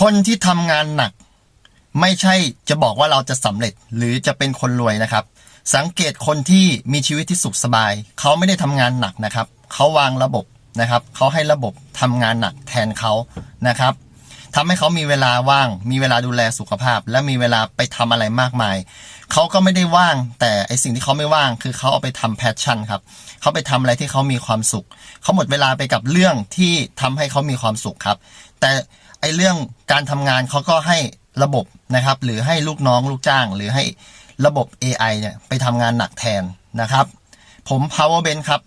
คนที่ทำงานหนัก ไม่ใช่จะบอกว่าเราจะสำเร็จหรือจะเป็นคนรวยนะครับ สังเกตคนที่มีชีวิตที่สุขสบาย เขาไม่ได้ทำงานหนักนะครับเขาวางระบบนะครับเขาให้ระบบทำงานหนักแทนเขานะครับทำให้เขามีเวลาว่าง มีเวลาดูแลสุขภาพ และมีเวลาไปทำอะไรมากมาย เขาก็ไม่ได้ว่าง แต่ไอสิ่งที่เขาไม่ว่าง คือเขาเอาไปทำแพชชั่นครับเขาไปทำอะไรที่เขามีความสุขเขาหมดเวลาไปกับเรื่องที่ทำให้เขามีความสุขครับ แต่ไอเรื่องการทำงานเขาก็ให้ระบบนะครับ หรือให้ลูกน้องลูกจ้าง หรือให้ระบบ AI เนี่ยไปทำงานหนักแทนนะครับ ผม Power Ben ครับ